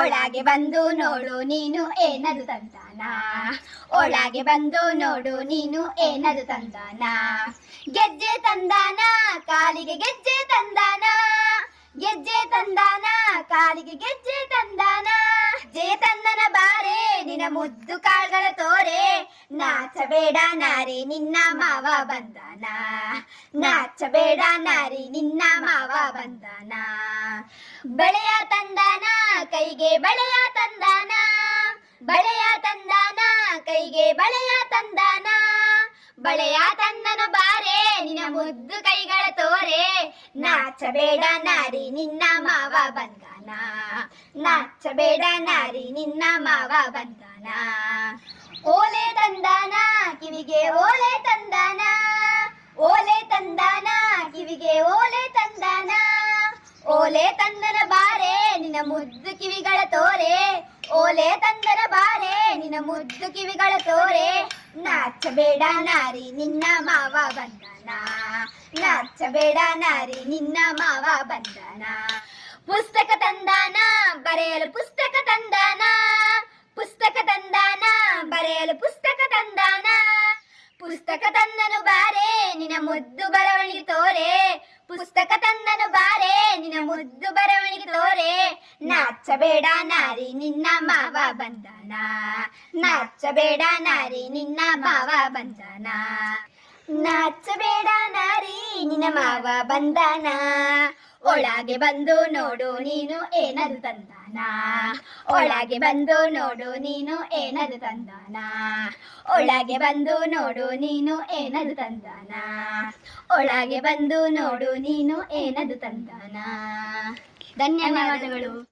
ಒಳಗೆ ಬಂದು ನೋಡು ನೀನು ಏನದು ತಂದಾನ ಒಳಗೆ ಬಂದು ನೋಡು ನೀನು ಏನದು ತಂದಾನ ಗೆಜ್ಜೆ ತಂದಾನ, ಕಾಲಿಗೆ ಗೆಜ್ಜೆ ತಂದಾನ. ಗೆಜ್ಜೆ ತಂದಾನ, ಕಾಲಿಗೆ ಗೆಜ್ಜೆ ತಂದಾನ. ಜೇ ತಂದನ ಬಾರೆ, ನಿನ್ನ ಮುದ್ದು ಕಾಳ್ಗಳ ತೋರೆ. ನಾಚಬೇಡ ನಾರಿ, ನಿನ್ನ ಮಾವ ಬಂದಾನ. ನಾಚಬೇಡ ನಾರಿ, ನಿನ್ನ ಮಾವ ಬಂದಾನ. ಬಳೆಯ ತಂದಾನ, ಕೈಗೆ ಬಳೆಯ ತಂದಾನ. ಬಳೆಯ ತಂದಾನ, ಕೈಗೆ ಬಳೆಯ ತಂದಾನ. ಬಳೆಯ ತಂದನು ಬಾರೆ, ನಿನ್ನ ಮುದ್ದು ಕೈಗಳ ತೋರೆ. ನಾಚಬೇಡ ನಾರಿ, ನಿನ್ನ ಮಾವ ಬಂದಾನ. ನಾಚಬೇಡ ನಾರಿ, ನಿನ್ನ ಮಾವ ಬಂದಾನ. ಓಲೆ ತಂದಾನ, ಕಿವಿಗೆ ಮುದ್ದು ಕಿವಿಗಳ ತೋರೆ, ಓಲೆ ತಂದರ ಬಾರೆ, ನಿನ್ನ ಮುದ್ದು ಕಿವಿಗಳ ತೋರೆ. ನಾಚಬೇಡ ನಾರಿ, ನಿನ್ನ ಮಾವ ಬಂದನ. ನಾಚಬೇಡ ನಾರಿ, ನಿನ್ನ ಮಾವ ಬಂದನ. ಪುಸ್ತಕ ತಂದಾನ, ಬರೆಯಲು ಪುಸ್ತಕ ತಂದಾನ. ಪುಸ್ತಕ ತಂದಾನ, ಬರೆಯಲು ಪುಸ್ತಕ ತಂದಾನ. ಪುಸ್ತಕ ತಂದನು ಬಾರೆ, ನಿನ್ನ ಮುದ್ದು ಬರವಣಿಗೆ ತೋರೆ. ನಾಚಬೇಡ ನಾರಿ, ನಿನ್ನ ಮಾವ ಬಂದನ. ನಚ್ಚಬೇಡ ನಾರಿ, ನಿನ್ನ ಮಾವ ಬಂದನ. ನಚ್ಚಬೇಡ ನಾರಿ, ನಿನ್ನ ಮಾವ ಬಂದನ. ಒಳಗೆ ಬಂದು ನೋಡು ನೀನು ಏನದು ತಂದಾನ. ಒಳಗೆ ಬಂದು ನೋಡು ನೀನು ಏನದು ತಂದಾನ. ಒಳಗೆ ಬಂದು ನೋಡು ನೀನು ಏನದು ತಂದಾನ. ಒಳಗೆ ಬಂದು ನೋಡು ನೀನು ಏನದು ತಂದಾನ. ಧನ್ಯವಾದಗಳು.